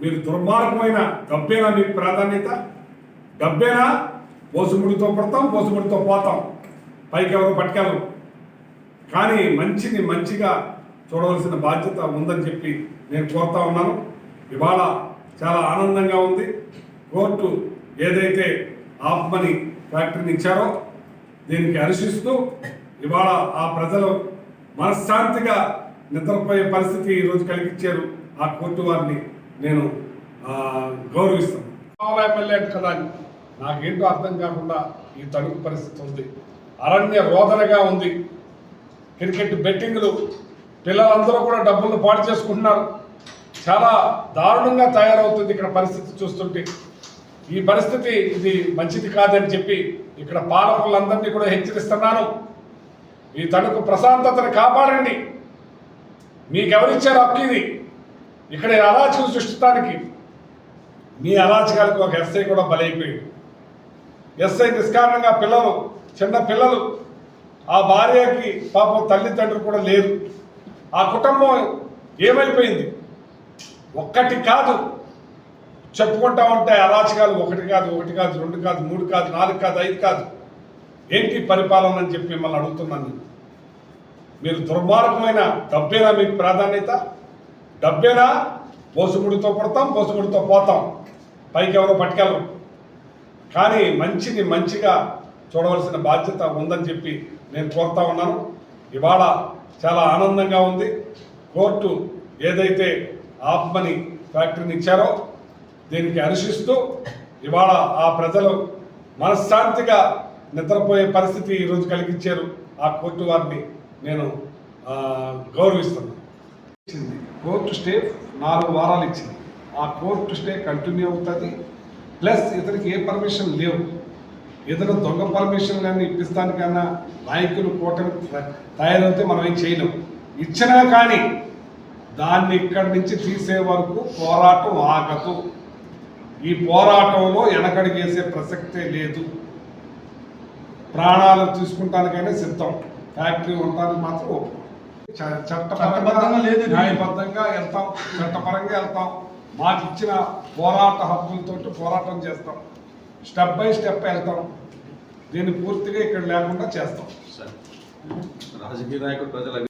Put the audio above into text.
మీరు దుర్మార్గమైన డబ్బేనా మీకు ప్రాధాన్యత? డబ్బేనా పోసుముడితో పడతాం పోసుముడితో పోతాం. పైకి ఎవరు పట్టుకెళ్ళం కానీ మంచిని మంచిగా చూడవలసిన బాధ్యత ఉందని చెప్పి నేను కోరుతా ఉన్నాను. ఇవాళ చాలా ఆనందంగా ఉంది. కోర్టు ఏదైతే ఆప్మని ఫ్యాక్టరీని ఇచ్చారో దీనికి హర్షిస్తూ ఇవాళ ఆ ప్రజలు మనశ్శాంతిగా నిద్రపోయే పరిస్థితి ఈరోజు కలిగించారు ఆ కోర్టు వారిని. నేను గౌరవిస్తాను. ఎమ్మెల్యే కదా అని నాకేంటో అర్థం కాకుండా ఈ తణుకు పరిస్థితి ఉంది. అరణ్య రోదనగా ఉంది. క్రికెట్ బెట్టింగ్లు పిల్లలందరూ కూడా డబ్బులు పాడు చేసుకుంటున్నారు. చాలా దారుణంగా తయారవుతుంది ఇక్కడ పరిస్థితి చూస్తుంటే. ఈ పరిస్థితి ఇది మంచిది కాదని చెప్పి ఇక్కడ పాలకులందరినీ కూడా హెచ్చరిస్తున్నాను. ఈ తణుకు ప్రశాంతతను కాపాడండి. మీకెవరిచ్చారు హక్కు ఇది? ఇక్కడ ఈ అరాచకం సృష్టించడానికి మీ అరాచకాలకు ఒక ఎస్ఐ కూడా బలైపోయాడు. ఎస్ఐ నిష్కారణంగా పిల్లలు చిన్న పిల్లలు ఆ భార్యకి పాపం తల్లిదండ్రులు కూడా లేరు. ఆ కుటుంబం ఏమైపోయింది? ఒక్కటి కాదు. చెప్పుకుంటా ఉంటే అరాచకాలు ఒకటి కాదు ఒకటి కాదు రెండు కాదు మూడు కాదు నాలుగు కాదు ఐదు కాదు. ఏంటి పరిపాలన అని చెప్పి మిమ్మల్ని అడుగుతున్నాను మీరు దుర్మార్గమైన డబ్బేనా మీకు ప్రాధాన్యత? డబ్బేనా? పోసుగుడితో పుడతాం పోసుగుడితో పోతాం. పైకి ఎవరో పట్టుకెళ్ళరు. కానీ మంచిని మంచిగా చూడవలసిన బాధ్యత ఉందని చెప్పి నేను కోరుతా ఉన్నాను. ఇవాళ చాలా ఆనందంగా ఉంది. కోర్టు ఏదైతే ఆత్మని ఫ్యాక్టరీని ఇచ్చారో దీనికి అనుషిస్తూ ఇవాళ ఆ ప్రజలు మనశ్శాంతిగా నిద్రపోయే పరిస్థితి ఈరోజు కలిగించారు. ఆ కోర్టు వారిని నేను గౌరవిస్తున్నాను. కోర్టు స్టే నాలుగు వారాలు ఇచ్చింది. ఆ కోర్టు స్టే కంటిన్యూ అవుతుంది. ప్లస్ ఇతనికి ఏ పర్మిషన్ లేవు. ఏదైనా దొంగ పర్మిషన్ కానీ ఇప్పిస్తానికన్నా నాయకులు కూటమి తయారవుతే మనం ఏం చేయలేం. ఇచ్చినా కానీ దాన్ని ఇక్కడి నుంచి తీసే వరకు పోరాటం ఆగదు. ఈ పోరాటంలో వెనకడిగేసే ప్రసక్తే లేదు. ప్రాణాలు తీసుకుంటానికైనా సిద్ధం. ఫ్యాక్టరీ ఉండడానికి మాత్రం ఒప్పుకోండి చట్టబద్ధంగా లేదు. న్యాయబద్ధంగా వెళ్తాం. చట్టపరంగా వెళ్తాం. మాకు ఇచ్చిన పోరాట హక్కులతో పోరాటం చేస్తాం. స్టెప్ బై స్టెప్ వెళ్తాం. దీన్ని పూర్తిగా ఇక్కడ లేకుండా చేస్తాం. రాజకీయ నాయకుడు ప్రజలు